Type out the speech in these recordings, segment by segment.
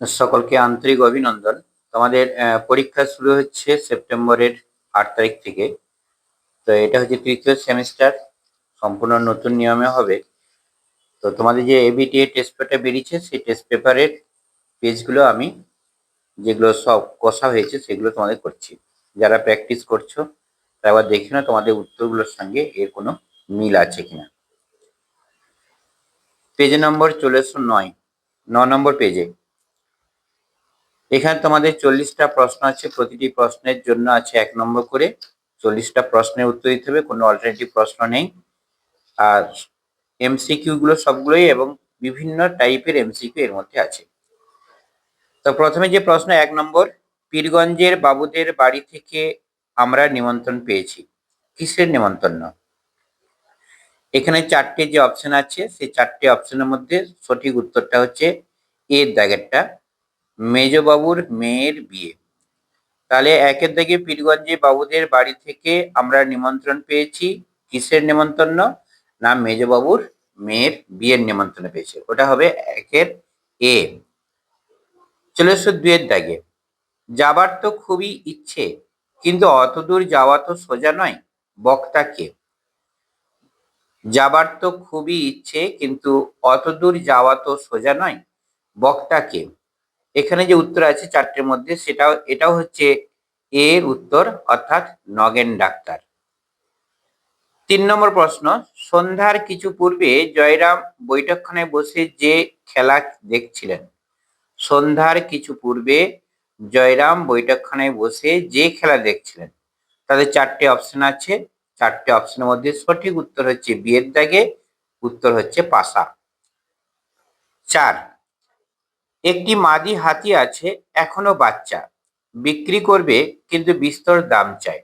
সকলকে আন্তরিক অভিনন্দন। তোমাদের পরীক্ষা শুরু হচ্ছে সেপ্টেম্বরের আট তারিখ থেকে। তো এটা হচ্ছে তৃতীয় সেমিস্টার, সম্পূর্ণ নতুন নিয়মে হবে। তো তোমাদের যে এবিটিএ টেস্ট পেপারটা বেরিয়েছে, সেই টেস্ট পেপারের পেজগুলো আমি, যেগুলো সব কষা হয়েছে, সেগুলো তোমাদের করছি। যারা প্র্যাকটিস করছ, তারা আবার দেখি না তোমাদের উত্তরগুলোর সঙ্গে এর কোনো মিল আছে কিনা। পেজ নম্বর চলে নয়, ন নম্বর পেজে এখানে তোমাদের চল্লিশটা প্রশ্ন আছে, প্রতিটি প্রশ্নের জন্য আছে এক নম্বর করে। চল্লিশটা প্রশ্নের উত্তর দিতে হবে, কোনো অল্টারনেটিভ প্রশ্ন নেই। আর এমসিকিউ গুলো সবগুলোই এবং বিভিন্ন টাইপের এমসিকিউ এর মধ্যে আছে। তো প্রথমে যে প্রশ্ন, এক নম্বর, পীরগঞ্জের বাবুদের বাড়ি থেকে আমরা নিমন্ত্রণ পেয়েছি। কিসের নিমন্ত্রণ? এখানে চারটে যে অপশন আছে, সেই চারটে অপশনের মধ্যে সঠিক উত্তরটা হচ্ছে এর দাগেরটা। মেজবাবুর মেয়ের বিয়ে। তাহলে একের দিকে পীরগঞ্জে বাবুদের বাড়ি থেকে আমরা নিমন্ত্রণ পেয়েছি। কিসের নিমন্ত্রণ? না, মেজবাবুর মেয়ের বিয়ের নিমন্ত্রণ পেয়েছে। ওটা হবে একের এ। চলে এসো দুয়ের দাগে। যাবার তো খুবই ইচ্ছে, কিন্তু অত দূর যাওয়া তো সোজা নয় বক্তা কে যাবার তো খুবই ইচ্ছে, কিন্তু অত দূর যাওয়া তো সোজা নয় বক্তা কে এখানে যে উত্তর আছে চারটের মধ্যে, সেটাও, এটাও হচ্ছে এর উত্তর, অর্থাৎ নগেন ডাক্তার। তিন নম্বর প্রশ্ন, সন্ধ্যার কিছু পূর্বে জয়রাম বৈঠকখানায় বসে যে খেলা দেখছিলেন, সন্ধ্যার কিছু পূর্বে জয়রাম বৈঠকখানায় বসে যে খেলা দেখছিলেন, তাদের চারটে অপশন আছে। চারটে অপশনের মধ্যে সঠিক উত্তর হচ্ছে বিয়ের দাগে, উত্তর হচ্ছে পাশা। চার একটি মাদি হাতি আছে, এখনও বাচ্চা। বিক্রি করবে, কিন্তু বিস্তর দাম চায়।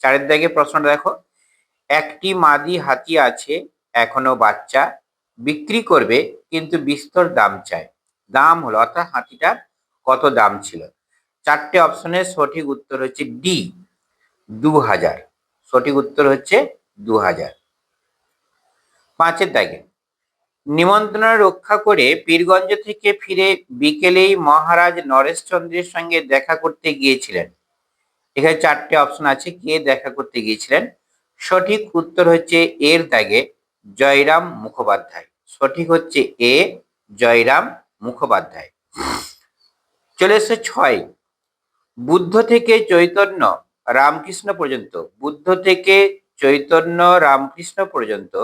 চারের দাগে প্রশ্নটা দেখো। একটি মাদি হাতি আছে, এখনও বাচ্চা। বিক্রি করবে, কিন্তু বিস্তর দাম চায়। দাম হলো, অর্থাৎ হাতিটার কত দাম ছিল? চারটে অপশনের সঠিক উত্তর হচ্ছে ডি দু হাজার সঠিক উত্তর হচ্ছে দু হাজার পাঁচের দাগে নিমন্ত্রণ রক্ষা করে পীরগঞ্জ থেকে ফিরে বিকেলেই মহারাজ নরেশচন্দ্রের সঙ্গে দেখা করতে গিয়েছিলেন। এখানে চারটে অপশন আছে, কে দেখা করতে গিয়েছিলেন? সঠিক উত্তর হচ্ছে এর দাগে জয়রাম মুখোপাধ্যায়। সঠিক হচ্ছে এ জয়রাম মুখোপাধ্যায়। চলে এসে ছয়। বুদ্ধ থেকে চৈতন্য রামকৃষ্ণ পর্যন্ত, বুদ্ধ থেকে চৈতন্য রামকৃষ্ণ পর্যন্ত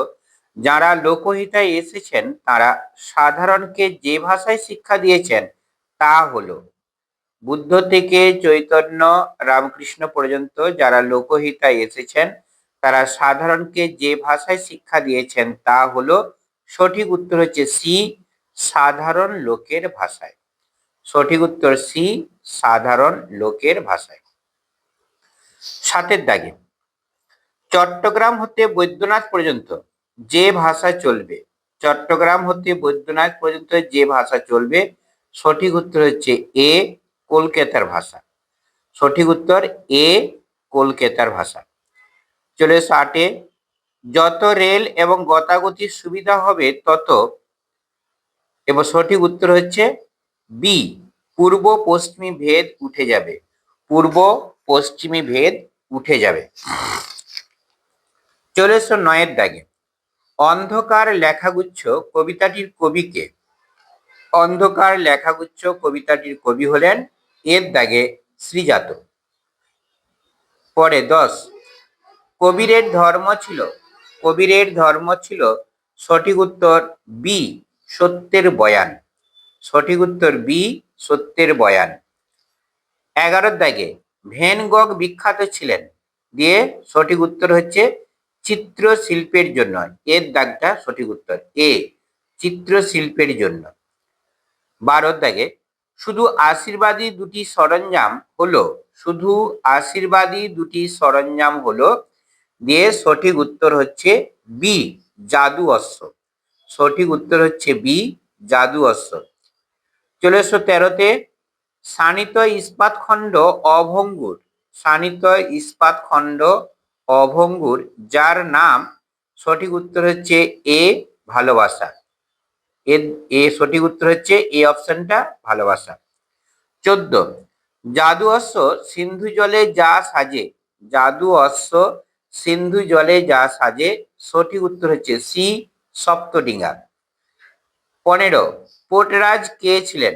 যারা লোকহিতায় এসেছেন, তারা সাধারণকে যে ভাষায় শিক্ষা দিয়েছেন, তা হলো। বুদ্ধ থেকে চৈতন্য রামকৃষ্ণ পর্যন্ত যারা লোকহিতায় এসেছেন, তারা সাধারণকে যে ভাষায় শিক্ষা দিয়েছেন, তা হলো, সঠিক উত্তর হচ্ছে সি, সাধারণ লোকের ভাষায়। সঠিক উত্তর সি, সাধারণ লোকের ভাষায়। সাতের দাগে, চট্টগ্রাম হতে বৈদ্যনাথ পর্যন্ত যে ভাষা চলবে, চট্টগ্রাম হতে বৈদ্যনাথ পর্যন্ত যে ভাষা চলবে, সঠিক উত্তর হচ্ছে এ, কলকাতার ভাষা। সঠিক উত্তর এ, কলকাতার ভাষা। চলে ষাটে যত রেল এবং গতাগতির সুবিধা হবে তত। এবং সঠিক উত্তর হচ্ছে বি পূর্ব পশ্চিমী ভেদ উঠে যাবে। পূর্ব পশ্চিমী ভেদ উঠে যাবে। চলে এসো নয়ের দাগে। অন্ধকার লেখাগুচ্ছ কবিতাটির কবিকে। অন্ধকার লেখাগুচ্ছ কবিতাটির কবি হলেন এর দাগে শ্রীজাত পরে দশ, কবিরের ধর্ম ছিল, কবিরের ধর্ম ছিল সঠিক উত্তর বি সত্যের বয়ান। সঠিক উত্তর বি সত্যের বয়ান। এগারোর দাগে ভেন গগ বিখ্যাত ছিলেন। দিয়ে সঠিক উত্তর হচ্ছে চিত্রশিল্পের জন্য। এর দাগটা সঠিক উত্তর, এ, চিত্রশিল্পের জন্য। বারোর দাগে, শুধু আশীর্বাদী দুটি সরঞ্জাম হলো, শুধু আশীর্বাদী দুটি সরঞ্জাম হলো, দিয়ে সঠিক উত্তর হচ্ছে বি, জাদু অশ্ব সঠিক উত্তর হচ্ছে বি, জাদু অশ্ব চলে তেরোতে সানিত ইস্পাত খণ্ড অভঙ্গুর। সানিত ইস্পাত খণ্ড অভঙ্গুর, যার নাম সঠিক উত্তর হচ্ছে এ, ভালোবাসা। এর এ সঠিক উত্তর হচ্ছে এ অপশনটা ভালোবাসা। চোদ্দ, জাদু অশ্ব সিন্ধু জলে যা সাজে। জাদু অশ্ব সিন্ধু জলে যা সাজে, সঠিক উত্তর হচ্ছে সি, সপ্তডিঙ্গা। পনেরো, পোটরাজ কে ছিলেন?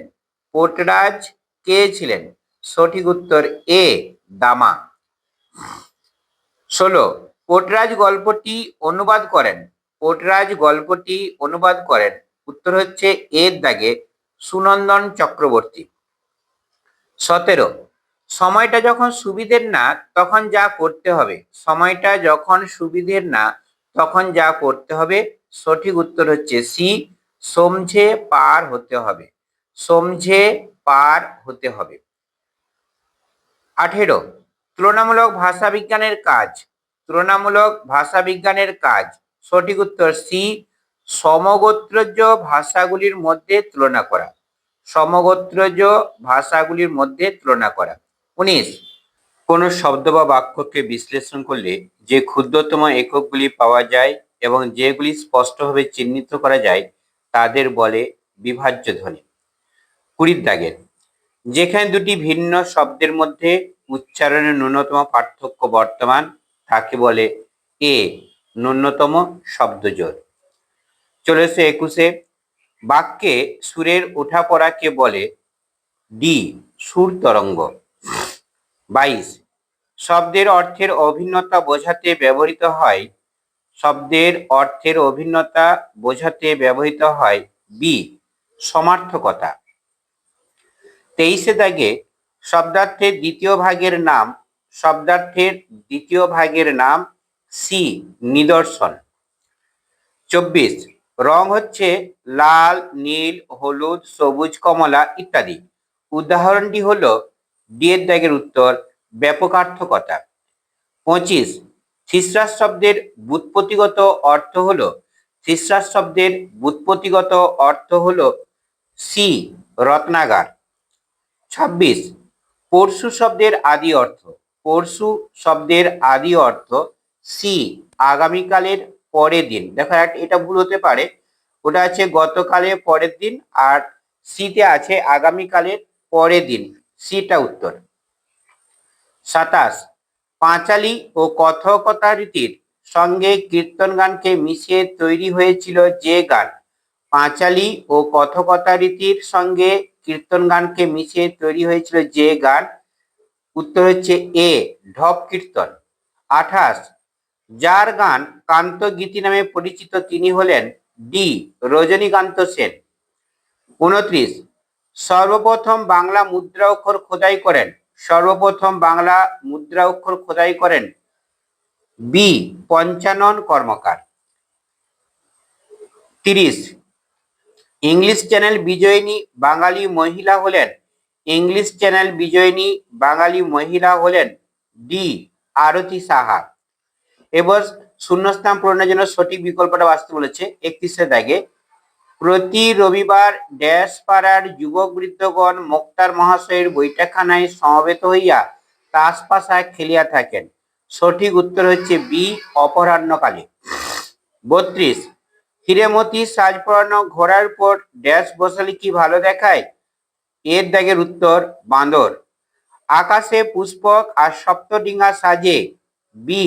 পোটরাজ কে ছিলেন? সঠিক উত্তর এ, দামা। ষোলো, পোটরাজ গল্পটি অনুবাদ করেন। পোটরাজ গল্পটি অনুবাদ করেন। উত্তর হচ্ছে এর দাগে সুনন্দন চক্রবর্তী। সতেরো, সময়টা যখন সুবিধের না, তখন যা করতে হবে। সময়টা যখন সুবিধের না, তখন যা করতে হবে। সঠিক উত্তর হচ্ছে সি, সমঝে পার হতে হবে। সমঝে পার হতে হবে। আঠেরো তুলনামূলক ভাষা বিজ্ঞানের কাজ। তুলনামূলক ভাষা বিজ্ঞানের কাজ। সঠিক উত্তর সি সমগোত্রজ ভাষাগুলির মধ্যে তুলনা করা। সমগোত্রজ ভাষাগুলির মধ্যে তুলনা করা। উনিশ, কোনো শব্দ বা বাক্যকে বিশ্লেষণ করলে যে ক্ষুদ্রতম এককগুলি পাওয়া যায় এবং যেগুলি স্পষ্টভাবে চিহ্নিত করা যায়, তাদের বলে বিভাজ্য ধ্বনি। কুড়ির দাগের যেখানে দুটি ভিন্ন শব্দের মধ্যে উচ্চারণের ন্যূনতম পার্থক্য বর্তমান, তাকে বলে এ, ন্যূনতম শব্দজোর। চলে এসে একুশে। বাক্যে সুরের ওঠাপড়াকে বলে ডি, সুর তরঙ্গ। বাইশ। শব্দের অর্থের অভিন্নতা বোঝাতে ব্যবহৃত হয়, শব্দের অর্থের অভিন্নতা বোঝাতে ব্যবহৃত হয় বি, সমার্থকতা। তেইশে দাগে শব্দার্থের দ্বিতীয় ভাগের নাম, শব্দার্থের দ্বিতীয় ভাগের নাম সি নিদর্শন। চব্বিশ, রং হচ্ছে লাল, নীল, হলুদ, সবুজ, কমলা ইত্যাদি। উদাহরণটি হলো ডিয়ের দাগের উত্তর, ব্যাপকার্থকতা। পঁচিশ, থিসরাস শব্দের বুৎপত্তিগত অর্থ হলো, থিসরাস শব্দের বুৎপত্তিগত অর্থ হলো সি রত্নাগার। ছাব্বিশ পরশু শব্দের আদি অর্থ, পরশু শব্দের আদি অর্থ সি আগামীকালের পরের দিন। দেখো এটা ভুল হতে পারে। ওটা আছে গতকালের পরের দিন আর সিতে আছে আগামীকালের পরের দিন। সিটা উত্তর। সাতাশ, পাঁচালী ও কথকতা রীতির সঙ্গে কীর্তন গানকে মিশিয়ে তৈরি হয়েছিল যে গান। পাঁচালী ও কথকতা রীতির সঙ্গে কীর্তন গানকে মিশিয়ে তৈরি হয়েছিল যে গান। উত্তর হচ্ছে এ, ঢপ কীর্তন। আঠাশ, যার গান কান্ত গীতি নামে পরিচিত তিনি হলেন ডি, রজনীকান্ত সেন। উনত্রিশ, সর্বপ্রথম বাংলা মুদ্রা অক্ষর খোদাই করেন। সর্বপ্রথম বাংলা মুদ্রা অক্ষর খোদাই করেন বি, পঞ্চানন কর্মকার। তিরিশ ইংলিশ চ্যানেল বিজয়িনী বাঙালি মহিলা হলেন। ইংলিশ চ্যানেল বিজয়িনী বাঙালি মহিলা হলেন ডি আরতি সাহা। এবার শূন্যস্থান পূরণের জন্য সঠিক বিকল্পটা বাঁচতে বলেছে একত্রিশে দাগে। প্রতি রবিবার ড্যাশ পাড়ার যুবক বৃদ্ধগণ মোক্তার মহাশয়ের বৈঠাখানায় সমবেত হইয়া তাস পাশায় খেলিয়া থাকেন। সঠিক উত্তর হচ্ছে বি অপরাহ্নকালে। বত্রিশ হিরেমতি সাজ পরানো ঘোড়ার উপর ড্যাশ বসালে কি ভালো দেখায়? এর দাগের উত্তর, বাঁদর। আকাশে পুষ্পক আর সপ্তডিঙ্গা সাজে বি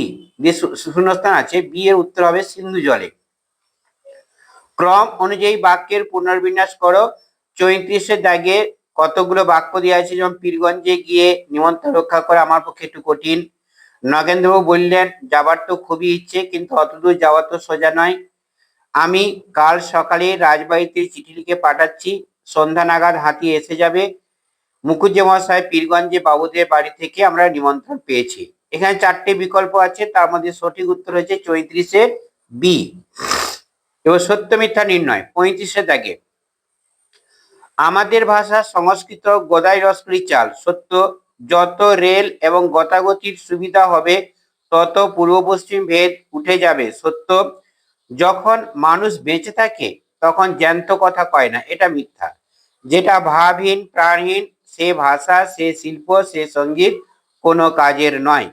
শূন্যস্থান আছে বি এর উত্তর হবে সিন্ধু জলে। ক্রম অনুযায়ী বাক্যের পুনর্বিন্যাস করো। চৈত্রিশের দাগে কতগুলো বাক্য দেওয়া আছে? যেমন, পীরগঞ্জে গিয়ে নিমন্ত্রণ রক্ষা করা আমার পক্ষে একটু কঠিন। নগেন্দ্রবাবু বললেন, যাবার তো খুবই ইচ্ছে, কিন্তু অতদূর যাওয়া তো সোজা নয়। আমি কাল সকালে রাজবাড়িতে চিঠি লিখে পাঠাচ্ছি, সন্ধ্যা নাগাদ হাতি এসে যাবে। মুখুজ্জে মহাশয় পীরগঞ্জে বাবুদের বাড়ি থেকে আমরা নিমন্ত্রণ পেয়েছি। এখানে চারটে বিকল্প আছে, তার মধ্যে সঠিক উত্তর হচ্ছে চৈত্রিশের বি। এবং সত্য মিথ্যা নির্ণয়, পঁয়ত্রিশে দাগে। আমাদের ভাষা সংস্কৃত গদাই রসকরি চাল, সত্য, যত রেল এবং গতাগতির সুবিধা হবে, তত পূর্ব পশ্চিম ভেদ উঠে যাবে, সত্য। যখন মানুষ বেঁচে থাকে, তখন জ্যান্ত কথা কয় না। এটা মিথ্যা। যেটা ভাবহীন, প্রাণহীন, সে ভাষা, সে শিল্প, সে সংগীত কোনো কাজের নয়।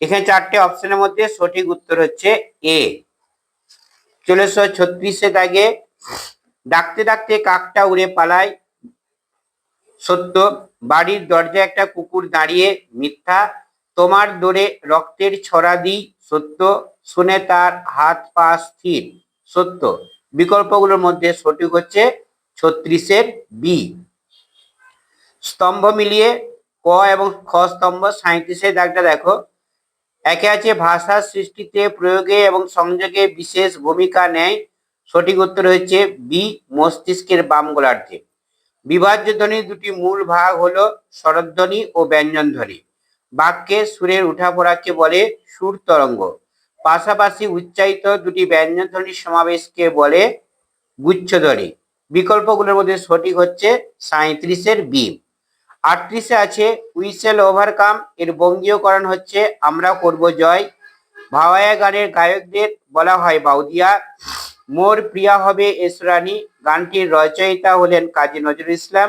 এখানে চারটে অপশনের মধ্যে সঠিক উত্তর হচ্ছে এ চলে এসো ছত্রিশে দাগে ডাকতে ডাকতে কাকটা উড়ে পালায়। সত্য, বাড়ির দরজায় একটা কুকুর দাঁড়িয়ে মিথ্যা তোমার দোরে রক্তের ছড়া দিই, সত্য। শুনে তার হাত পা স্থির, সত্য। বিকল্পগুলোর মধ্যে সঠিক হচ্ছে ছত্রিশের বি স্তম্ভ মিলিয়ে ক এবং খ স্তম্ভ সাঁত্রিশের দাগটা দেখো। একে আছে ভাষা সৃষ্টিতে প্রয়োগে এবং সংযোগে বিশেষ ভূমিকা নেয়। সঠিক উত্তর হচ্ছে বি মস্তিষ্কের বাম গোলার্ধে। বিভাজ্য ধ্বনির দুটি মূল ভাগ হলো স্বরধ্বনি ও ব্যঞ্জন ধ্বনি বাক্যে সুরের উঠাপড়াকে বলে সুর তরঙ্গ। পাশাপাশি উচ্চারিত দুটি ব্যঞ্জন ধ্বনির সমাবেশকে বলে গুচ্ছধ্বনি। বিকল্পগুলোর মধ্যে সঠিক হচ্ছে সাঁত্রিশের বি আটত্রিশে আছে, উইসেল ওভারকাম, এর বঙ্গীয়করণ হচ্ছে, আমরা করব জয়। ভাওয়ায়া গানের গায়কদের বলা হয় বাউদিয়া। মোর প্রিয়া হবে এসরানি, গানটির রচয়িতা হলেন কাজী নজরুল ইসলাম।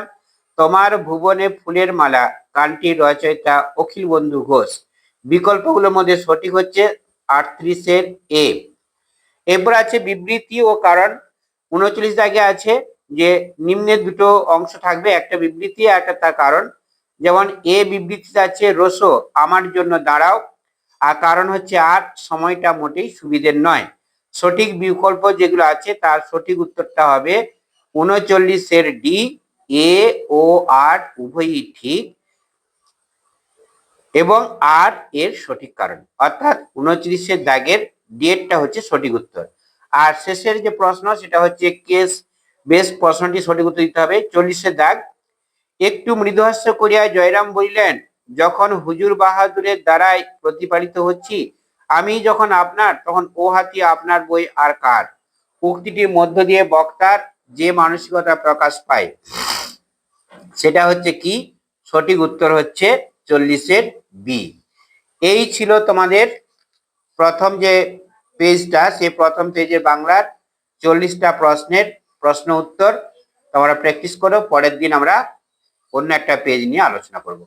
তোমার ভুবনে ফুলের মালা গানটির রচয়িতা অখিল বন্ধু ঘোষ। বিকল্পগুলোর মধ্যে সঠিক হচ্ছে আটত্রিশের এ। এরপর আছে বিবৃতি ও কারণ। উনচল্লিশ দাগে আছে যে নিম্নের দুটো অংশ থাকবে, একটা বিবৃতি আর একটা তার কারণ। যেমন এ বিবৃতিতে আছে, রসো, আমার জন্য দাঁড়াও। আর কারণ হচ্ছে, আর সময়টা মোটেই সুবিধের নয়। সঠিক বিকল্প যেগুলো আছে, তার সঠিক উত্তরটা হবে উনচল্লিশের ডি, এ, ও, আর, উভয়ই ঠিক। এবং আর এর সঠিক কারণ। অর্থাৎ উনত্রিশের দাগের ডিএটটা হচ্ছে সঠিক উত্তর। আর শেষের যে প্রশ্ন, সেটা হচ্ছে কেস বেশ প্রশ্নটি সঠিক উত্তর দিতে হবে। চল্লিশের দাগ, একটু মৃদুহাস্য করিয়া জয়রাম বলিলেন, যখন হুজুর বাহাদুরের দ্বারাই প্রতিপালিত হচ্ছি, আমি যখন আপনার, তখন ও হাতি আপনার বই আর কার? উক্তিটির মধ্য দিয়ে বক্তার যে মানসিকতা প্রকাশ পায়, সেটা হচ্ছে কি? সঠিক উত্তর হচ্ছে চল্লিশের বি এই ছিল তোমাদের প্রথম যে পেজটা সেই প্রথম পেজে বাংলার চল্লিশটা প্রশ্নের প্রশ্ন উত্তর তোমরা প্র্যাকটিস করো, পরের দিন আমরা অন্য একটা পেজ নিয়ে আলোচনা করব।